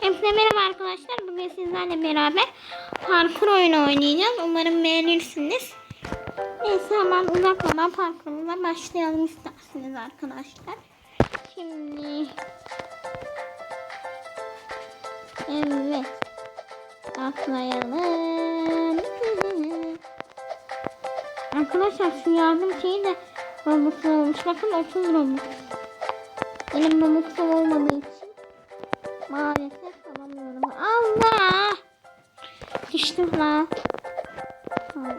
Hepinize merhaba arkadaşlar. Bugün sizlerle beraber parkur oyunu oynayacağız. Umarım beğenirsiniz. Neyse hemen uzatmadan parkurumuza başlayalım isterseniz arkadaşlar. Şimdi Evet. Atlayalım. Arkadaşlar şu yardım şeyi de Robux olmuş. Bakın 30 Robux. Benim Robux'um olmadığı için maalesef. Allah! Düştüm la. Tamam,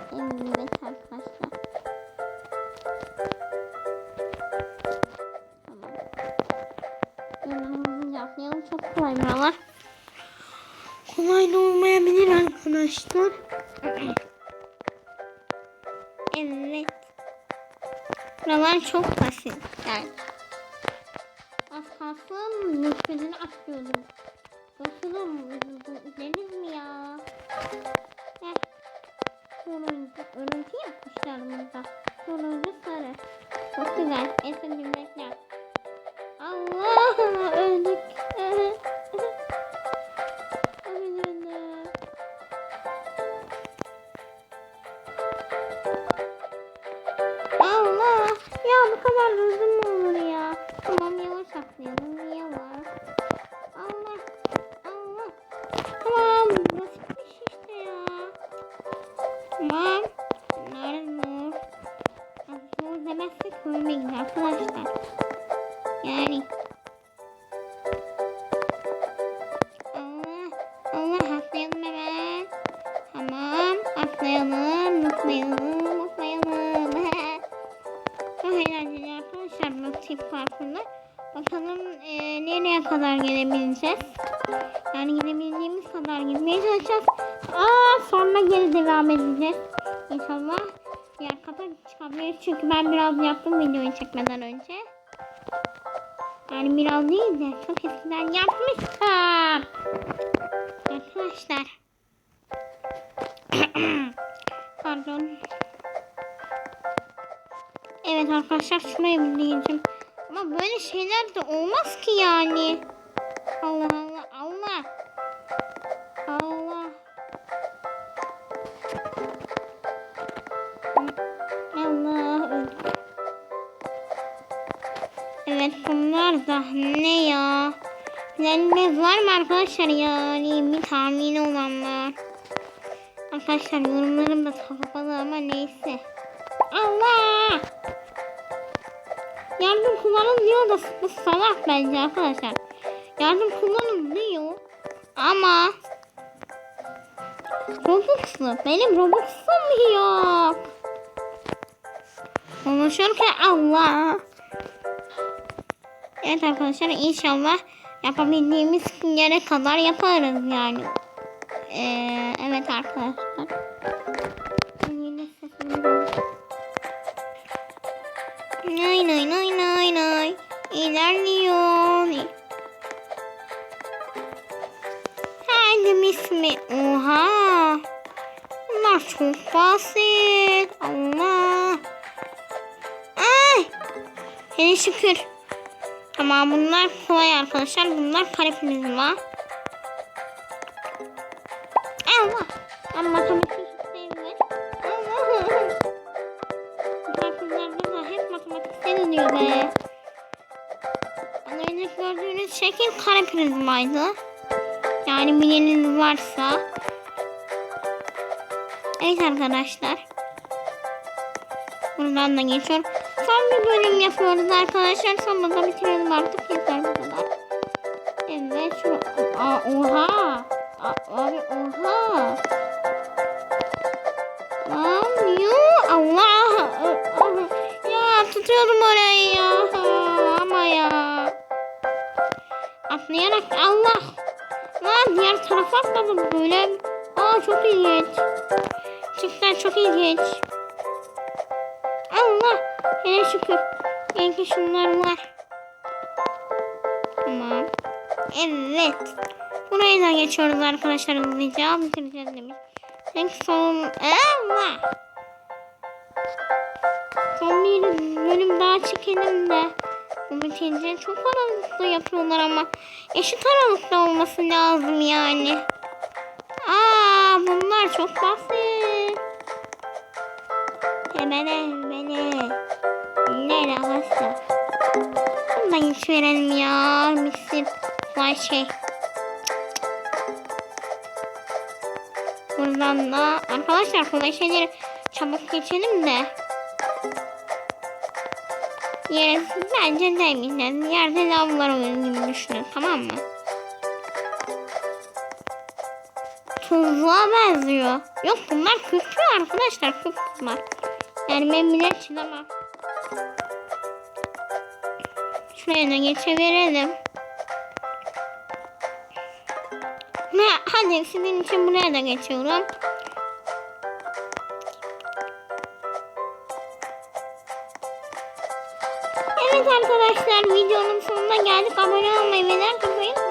evet arkadaşlar. Tamam. Atlayalım. Çok kolay buralar. Kolay da olmayabilir arkadaşlar. evet. Buralar çok basit. Yani. Az kalsın atlıyordum. Bakalım deniz mi ya? Heh. Turuncu, örüntü yapmışlar burada. Turuncu sarı. Çok güzel. Esin bilmekler. Allah öldük. Allah! Ya bu kadar hızlı mı olur ya? Tamam yavaş atlayalım. Yavaş. Nerede? Zor demezsek ölmeyin arkadaşlar. Yani. Allah! Allah atlayalım hemen. Tamam. Atlayalım. Atlayalım. Atlayalım. Çok eğlenceli arkadaşlar bu tip parkurda. Bakalım e, nereye kadar gelebileceğiz. Yani gidebildiğimiz kadar gitmeye çalışacağız. Aa, sonra geri devam edeceğiz. İnşallah diğer kata çıkabiliriz. Çünkü ben biraz yaptım videoyu çekmeden önce. Yani biraz değil de çok eskiden yapmıştım. Arkadaşlar. Pardon. Evet arkadaşlar şuraya bir diyeceğim. Ama böyle şeyler de olmaz ki yani. Allah Allah. Bunlar da ne ya? Bileniniz var mı arkadaşlar yani bir tahmini olanlar? Arkadaşlar yorumlarım da kapalı ama neyse. Allah! Yardım kullanın diyor da bu salak bence arkadaşlar. Yardım kullanın diyor. Ama Robux'lu. Benim Robux'um yok. Konuşurken Allah. Evet arkadaşlar inşallah yapabildiğimiz yere kadar yaparız yani. Ee, evet arkadaşlar. Nay nay nay nay nay. İlerliyor. Kendim ismi. Oha. Bunlar çok basit. Allah. Ay. Hele şükür. Tamam bunlar kolay arkadaşlar. Bunlar var. Allah. Ben matematik sevmiyorum. Da hep matematiksel oluyor be. Az önce gördüğünüz şekil kare prizmaydı. Yani bileniniz varsa. Evet arkadaşlar. Buradan da geçiyorum. Son bir bölüm yapıyoruz arkadaşlar. Sonra da bitirelim artık. Yeter bu kadar. Evet şu. Aa, oha. Aa, abi oha. Yuh Allah. Ya tutuyorum orayı ya. Ama ya. Atlayarak Allah. Lan diğer tarafa atladım böyle. Aa çok ilginç. Çiftler çok ilginç. Şükür. Belki şunlar var. Tamam. Evet. Burayı da geçiyoruz arkadaşlar hızlıca. Bitireceğiz demiş. Tek son... Allah. Son bir bölüm daha çekelim de Bu bitince çok aralıklı yapıyorlar ama eşit aralıkta olması lazım yani. Aa bunlar çok basit. Hebele hebele. Ne alakası? Bundan hiç verelim ya. Misir. Vay şey. Buradan da arkadaşlar kolay çabuk geçelim de. Yere bence demeyeceğiz. Yerde lavlar olur gibi düşünün tamam mı? Tuzluğa benziyor. Yok bunlar köprü arkadaşlar köprü bunlar. Yani ben bile çilemem. Şuraya da geçeverelim. Ne? Hadi sizin için buraya da geçiyorum. Evet arkadaşlar videonun sonuna geldik. Abone olmayı ve like